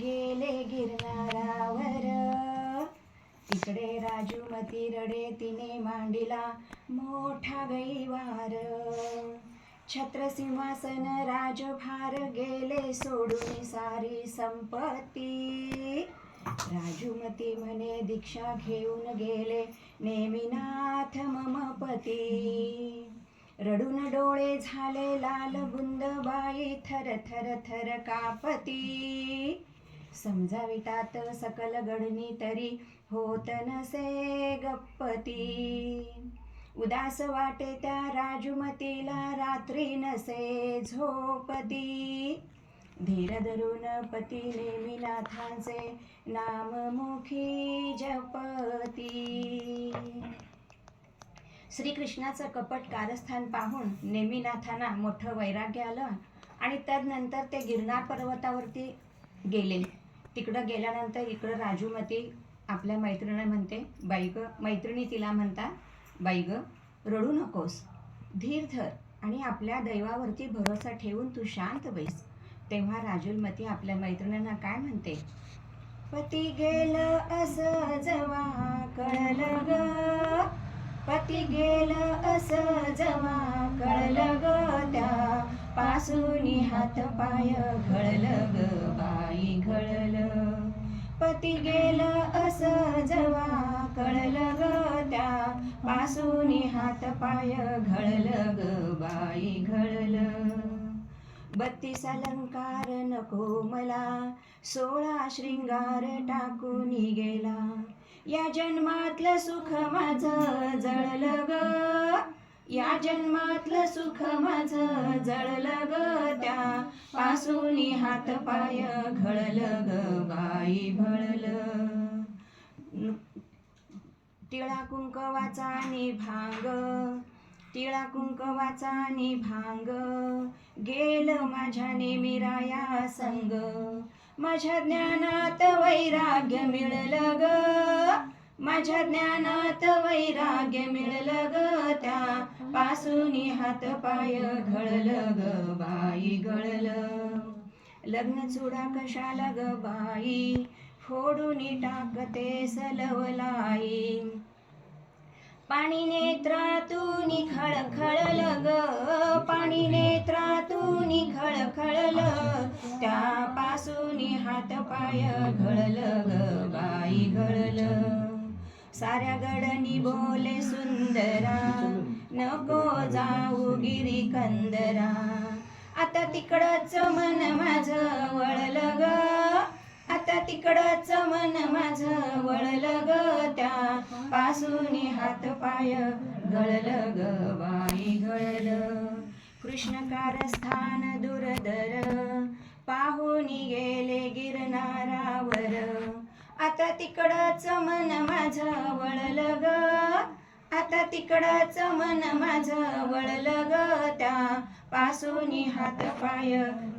गेले गिरणारावर तिकडे राजूमती रडे तिने मांडिला मोठा गैवार छत्र सिंहासन राजभार गेले सोडून सारी संपत्ती. राजूमती म्हणे दीक्षा घेऊन गेले नेमिनाथ मम पती. रडून डोळे झाले लाल बुंदबाई थर थर थर कापती. समजाविटात सकल घडणी तरी होत नसे गप्पती. उदास वाटे त्या राजुमतीला रात्री नसे झोपती. धीर धरून पती नेमिनाथांचे नाम मुखी जपती. श्रीकृष्णाचं कपट कारस्थान पाहून नेमीनाथांना मोठं वैराग्य आलं आणि त्यानंतर ते गिरणार पर्वतावरती गेले. तिकडं गेल्यानंतर इकडं राजूमती आपल्या मैत्रिणी म्हणते बाई ग मैत्रिणी तिला म्हणतात बाई ग रडू नकोस. धीर धर आणि आपल्या दैवावरती भरोसा ठेवून तू शांत बैस. तेव्हा राजुलमती आपल्या मैत्रिणींना काय म्हणते? पती गेलं असं जवा कळलं ग. पती गेलं असं जवा कळलं ग सासूनी हात पाय घळल ग बाई घळल पती गेलं असं जवा कळलं ग त्या पासूनी हात पाय घळल ग बाई घळलं बत्तीस अलंकार नको मला सोळा शृंगार टाकून गेला. या जन्मातलं सुख माझं जळलं ग. या जन्मातलं सुख माझं जळलं ग त्या. पासून हात पाय घळलं ग बाई भळलं. टिळा कुंकवाचा आणि भांग टिळा कुंकवाचा आणि भांग गेल माझ्या नेमिराया संग. माझ्या ज्ञानात वैराग्य मिळलं ग. माझ्या ज्ञानात वैराग्य मिळलं ग त्या. पासून हात पाय घळलं ग बाई गळलं. लग्न चुडा कशाला ग बाई? फोडून टाकते सलवलाई. पाणी नेत्रातून खळखळल ग पाणी नेत्रातून खळखळल. त्या पासून हात पाय घळल ग बाई घळलं साऱ्या गडनी बोले सुंदरा. नको जाऊ गिरी कंदरा. आता तिकडच मन माझं वळलं ग. आता तिकडच मन माझं वळलं ग. त्या पासून हात पाय गळलं ग. बाई गळलं. कृष्ण कारस्थान आता तिकडच मन माझं वळलं ग. आता तिकडच मन माझं वळलं ग. त्या पासून हात पाय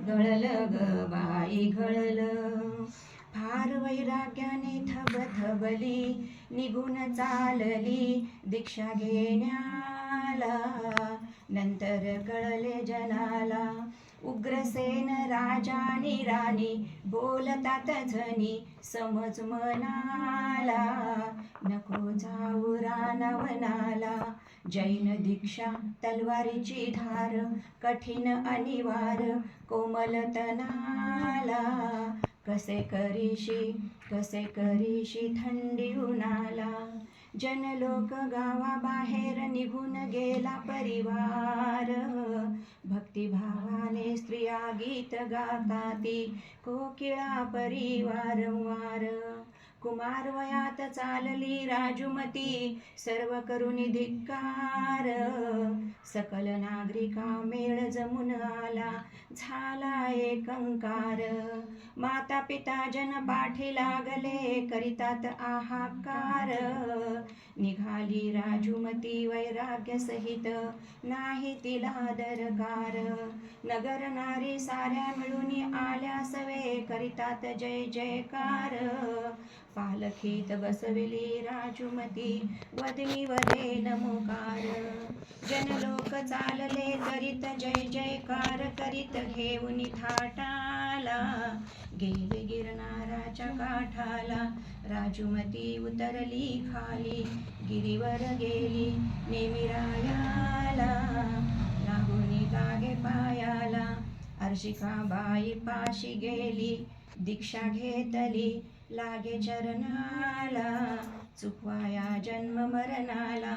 गळल ग बाई गळलं. फार वैराग्याने थबथबली निघून चालली दीक्षा घेण्याला. नंतर कळले जनाला उग्रसेन राजानी राणी बोलतात झनी समज मनाला. नको जाऊ रानवनाला जैन दीक्षा तलवारीची धार कठीण अनिवार कोमलतनाला कसे करीशी कसे करीशी थंडी उन्हाला. जनलोक गावाबाहेर निघून गेला परिवार. भक्तिभावाने स्त्रिया गीत गाताती कोकिळा परिवार वार. कुमार वयात चालली राजुमती सर्व करुणी धिक्कार. सकल नागरिका मेळ जमून आला झाला एकंकार माता पिता जन पाठी लागले करितात आहाकार. निघाली राजुमती वैराग्य सहित नाही तिला दरकार. नगर नारी साऱ्या मिळून आल्या सवे करितात जय जयकार. लखित बसविली राजुमती. वदनी वदे नमोकार. जनलोक चालले करीत जय जयकार करीत घेऊन थाटाला. गेले गिरणाराच्या काठाला. राजुमती उतरली खाली. गिरीवर गेली नेमिरायाला लागुनी लागे पायाला. अर्शिकाबाई पाशी गेली. दीक्षा घेतली. लागे चरणाला चुकवाया जन्म मरणाला.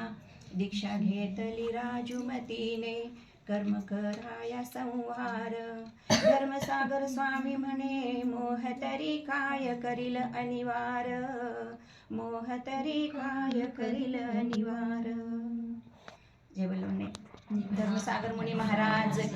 दीक्षा घेतली राजुमतीने कर्म कराया संहार. धर्मसागर स्वामी म्हणे मोह तरी काय करील अनिवार? मोह तरी काय करील अनिवार? जय बोलवणे धर्मसागर मुनी महाराज की